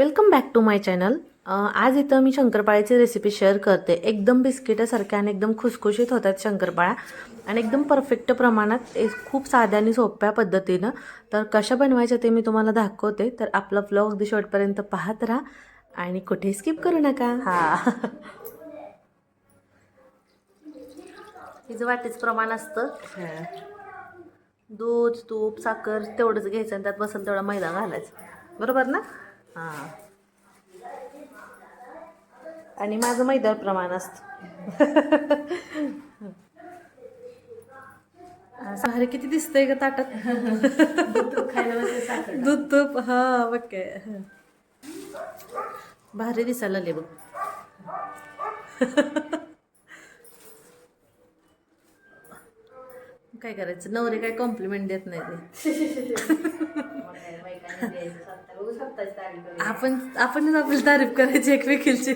Welcome back to my channel आज इथं मी शंकरपाळ्याची recipe share करते. एकदम बिस्किटासारख्या आणि एकदम खुसखुशीत होतात शंकरपाळ्या. आणि एकदम परफेक्ट प्रमाणात खूप साध्या आणि सोप्या पद्धतीनं. तर कशा बनवायच्या ते मी तुम्हाला दाखवते. तर आपला ब्लॉग अगदी शेवटपर्यंत पाहत राहा. आणि कुठे स्किप करू नका. हा. हिचं वाटेच प्रमाण असतं. दूध तूप साखर तेवढंच घ्यायचं आणि त्यात बसल तेवढा मैदा घालायचा. बरोबर ना? हां. आणि माझं मैद्यावर प्रमाण असतं. साखर किती दिसतंय का ताटात? दूध तूप हा बघ काय भारी दिसायला लागले बघ. काय करायचं? नवरे काय कॉम्प्लिमेंट देत नाही ते आपण आपणच आपली तारीफ करायची एकमेकींची.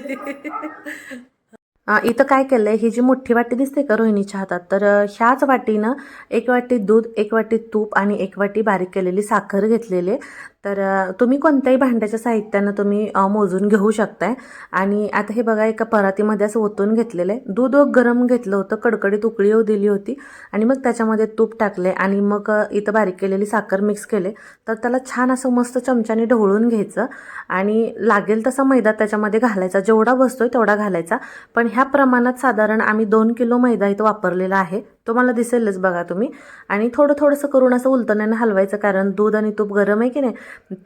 इथं काय केलं आहे ही जी मोठी वाटी दिसते का रोहिणीच्या हातात? तर ह्याच वाटीनं एक वाटी दूध एक वाटी तूप आणि एक वाटी बारीक केलेली साखर घेतलेली आहे. तर तुम्ही कोणत्याही भांड्याच्या साहित्यानं तुम्ही मोजून घेऊ शकताय. आणि आता हे बघा एका परातीमध्ये असं ओतून घेतलेलं आहे दूध गरम घेतलं होतं कडकडीत उकळी येऊ दिली होती. आणि मग त्याच्यामध्ये तूप टाकले आणि मग इथं बारीक केलेली साखर मिक्स केले. तर त्याला छान असं मस्त चमच्याने ढवळून घ्यायचं. आणि लागेल तसा मैदा त्याच्यामध्ये घालायचा. जेवढा बसतोय तेवढा घालायचा. पण ह्या प्रमाणात साधारण आम्ही दोन किलो मैदा इथं वापरलेला आहे. तुम्हाला दिसेलच बघा तुम्ही. आणि थोडं थोडंसं करून असं उलटण्यानं हलवायचं कारण दूध आणि तूप गरम आहे की नाही?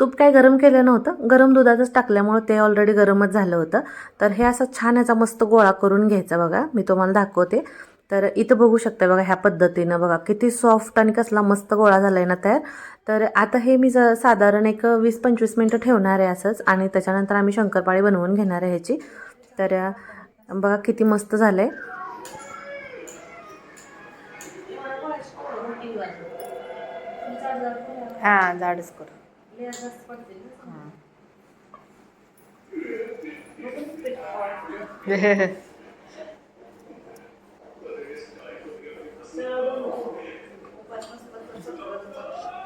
तूप काय गरम केलं नव्हतं. गरम दुधातच टाकल्यामुळं ते ऑलरेडी गरमच झालं होतं. तर हे असं छान याचा मस्त गोळा करून घ्यायचा बघा. मी तुम्हाला दाखवते. तर इथं बघू शकता बघा ह्या पद्धतीनं बघा किती सॉफ्ट आणि कसला मस्त गोळा झाला आहे ना तयार तर आता हे मी ज- साधारण एक वीस पंचवीस मिनटं ठेवणार आहे असंच. आणि त्याच्यानंतर आम्ही शंकरपाळी बनवून घेणार आहे ह्याची. तर बघा किती मस्त झालं आहे हा जाडच कर.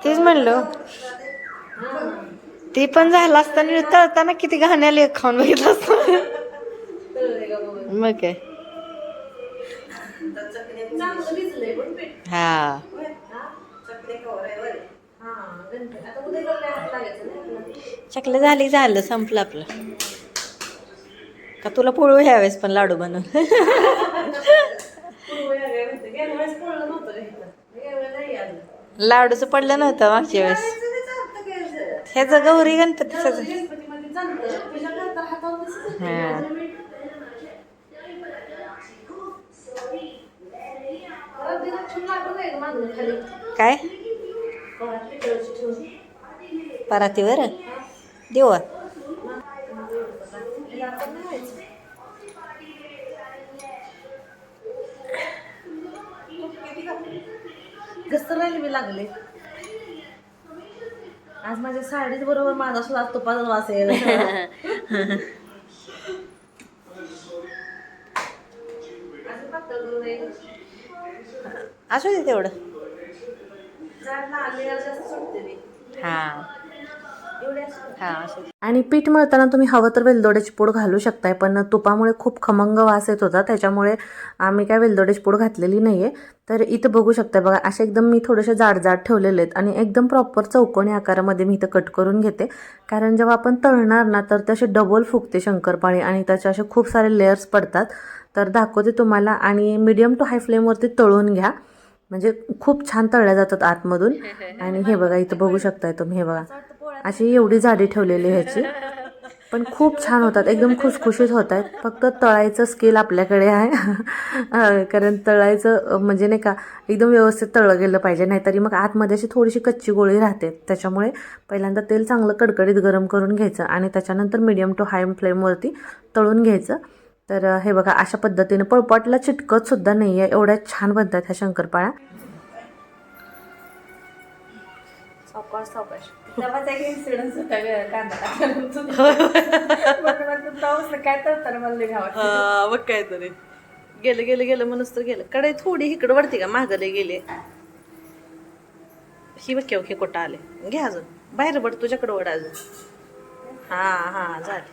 तेच म्हणलं. ते पण झालं असताना तळताना किती घाण्याला खाऊन बघितलं असतं मग काय? हा. चकलं झाली झालं संपलं आपलं. का तुला पोळू ह्यावेळेस पण लाडू बनवून लाडूचं पडलं नव्हतं मागच्या वेळेस. ह्याचं गौरी गणपतीच. हां. काय? परातीवर? राहिले मी लागले. आज माझ्या साडीच बरोबर माझा सुद्धा तुपाचा वास यायला असू दे तेवढं. हा. आणि पीठ मळताना तुम्ही हवं तर वेलदोड्याची पूड घालू शकताय पण तुपामुळे खूप खमंग वास येत होता त्याच्यामुळे आम्ही काय वेलदोड्याची पूड घातलेली नाहीये. तर इथं बघू शकताय बघा असे एकदम मी थोडेसे जाड जाड ठेवलेले आहेत आणि एकदम प्रॉपर चौकोनी आकारामध्ये मी इथं कट करून घेते. कारण जेव्हा आपण तळणार ना तर ते असे डबल फुगते शंकरपाळी आणि त्याचे असे खूप सारे लेयर्स पडतात. तर दाखवते तुम्हाला आणि मीडियम टू हाय फ्लेमवरती तळून घ्या. म्हणजे खूप छान तळल्या जातात आतमधून. आणि हे बघा इथं बघू शकताय तुम्ही हे बघा. अशी एवढी जाडी ठेवलेली ह्याची. पण खूप छान होतात. एकदम खुसखुशीत होत आहेत फक्त तळायचं स्किल आपल्याकडे आहे. कारण तळायचं म्हणजे नाही का एकदम व्यवस्थित तळलं गेलं पाहिजे. नाहीतरी मग आतमध्ये अशी थोडीशी कच्ची गोळी राहते. त्याच्यामुळे पहिल्यांदा तेल चांगलं कडकडीत गरम करून घ्यायचं आणि त्याच्यानंतर मिडियम टू हाय फ्लेमवरती तळून घ्यायचं. तर हे बघा अशा पद्धतीने पळपाटला चिटकत सुद्धा नाही आहे एवढ्या छान बनतात ह्या शंकरपाळ्या. सावकाश सावकाश काय तर मला हा मग काय तरी गेलं गेलं गेलं म्हणूनच तर गेलं. कडे थोडी इकडं वरती का? मागले गेले. ही बघ हे कोटा आले घे अजून. बाहेर बड तुझ्याकडे वड अजून. हा हा झाली.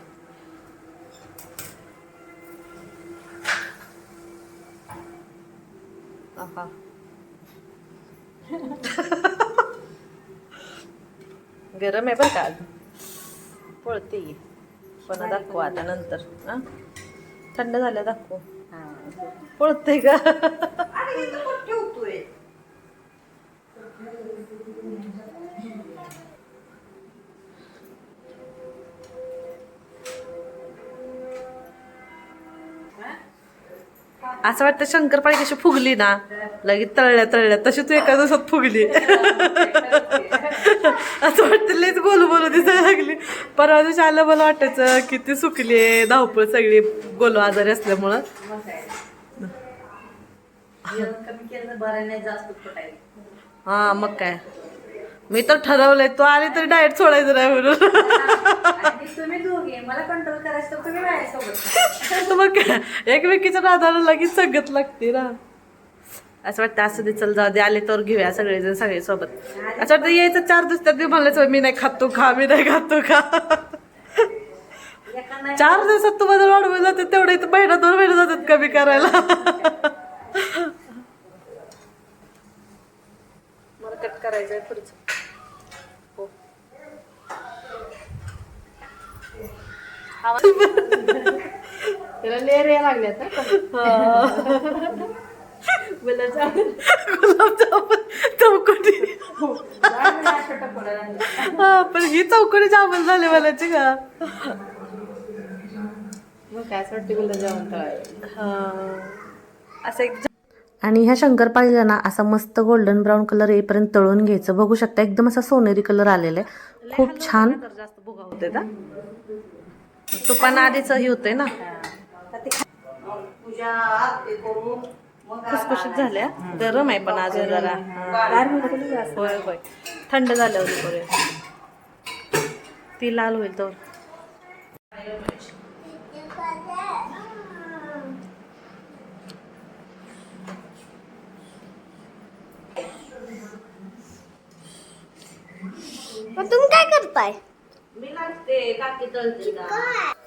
आहा. गरम आहे बरं का आज पळते पण दाखवू आता नंतर. हा? थंड झाल्या दाखवू. हा. पळते का? असं वाटतं शंकरपाळी कशी फुगली ना? लगेच तळल्या तळल्या. तशी तू एका दिवसात फुगली. असं वाटतं लयच गोलू बोलू दिसायला लागली. परवा दिवशी आलं मला वाटायचं किती सुकली धावपळ सगळी गोलू आजारी असल्यामुळं. हा मग काय. मी तर ठरवलंय तू आली तरी डाएट सोडायचं नाही म्हणून. तुम्ही मला कंट्रोल करायचं तुम्ही मग काय एकमेकीच्या नादाला लगेच सगत लागते ना. असं वाटतं असं दे चल जाऊ दे आले तर घेऊया सगळेजण सगळे सोबत. असं वाटतं यायचं चार दिवस त्यात म्हणलं मी नाही खातो खा मी नाही खातो खा. चार दिवसात तुम्हाला वाढवून जाते तेवढे इथं महिना दोन महिने जातात कमी करायला. मला कट करायचंय पुढचं. हो. त्याला लागल्यात चौकटी. हा पण ही चौकटी जामून झाले मलाची का? मग काय असं वाटतं गुलाबजामुन तळायला? हा. असं एक आणि ह्या शंकरपाळीला ना असा मस्त गोल्डन ब्राऊन कलर येईपर्यंत तळून घ्यायचं. बघू शकता एकदम असा सोनेरी कलर आलेला आहे. खूप छान. तर जास्त भुगा होते ना? तुपानं आधीच हे होतंय ना? खुसखुशीत झाल्या. गरम आहे पण अजून जरा. होय होय. थंड झाल्यावर करूया ती लाल होईल तर. तुम्ही काय करताय?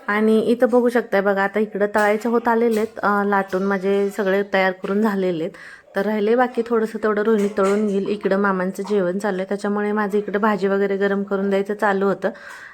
आणि इथं बघू शकताय बघा आता इकडं तळायचे होत आलेले आहेत. लाटून माझे सगळे तयार करून झालेले आहेत. तर राहिले बाकी थोडंसं तेवढं रोहिणी तळून घेईल. इकडं मामांचं जेवण चाललं आहे त्याच्यामुळे माझं इकडं भाजी वगैरे गरम करून द्यायचं चालू होतं.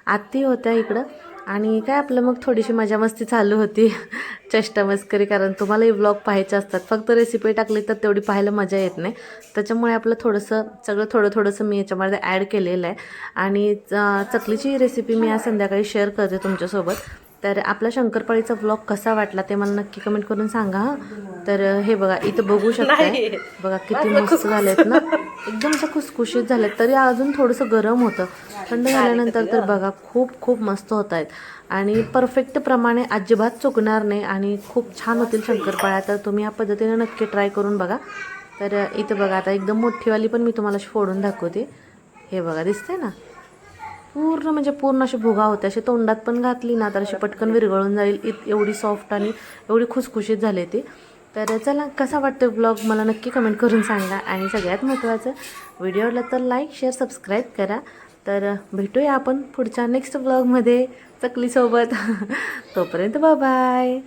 आत्ती होत्या इकडं. आणि काय आपलं मग थोडीशी मजा मस्ती चालू होती. चेष्टा मस्करी कारण तुम्हालाही ब्लॉग पाहायचे असतात. फक्त रेसिपी टाकली तर तेवढी पाहायला मजा येत नाही. त्याच्यामुळे आपलं थोडंसं सगळं थोडं थोडंसं मी याच्यामध्ये ॲड केलेलं आहे. आणि च- चकलीची रेसिपी मी आज संध्याकाळी शेअर करते तुमच्यासोबत. तर आपला शंकरपाळीचा ब्लॉग कसा वाटला ते मला नक्की कमेंट करून सांगा हा. तर हे बघा इथं बघू शकताय. बघा किती मस्त झालेत ना. एकदम असं खुसखुशीत झालेत. तरी अजून थोडंसं गरम होतं. थंड झाल्यानंतर तर बघा खूप खूप मस्त होत आहेत आणि परफेक्ट प्रमाणे अजिबात चुकणार नाही आणि खूप छान होतील शंकरपाळ्या. तर तुम्ही या पद्धतीने नक्की ट्राय करून बघा. तर इथं बघा आता एकदम मोठीवाली पण मी तुम्हाला फोडून दाखवते. हे बघा दिसते ना? पूर्ण म्हणजे पूर्ण अशी भुगा होते. अशी तोंडात पण घातली ना तर अशी पटकन विरघळून जाईल. इत एवढी सॉफ्ट आणि एवढी खुसखुशीत झाली ती. तर चला कसा वाटतो ब्लॉग मला नक्की कमेंट करून सांगा. आणि सगळ्यात महत्त्वाचं व्हिडिओ आवडला तर लाईक शेअर सबस्क्राईब करा. तर भेटूया आपण पुढच्या नेक्स्ट ब्लॉगमध्ये चकलीसोबत. तोपर्यंत बाय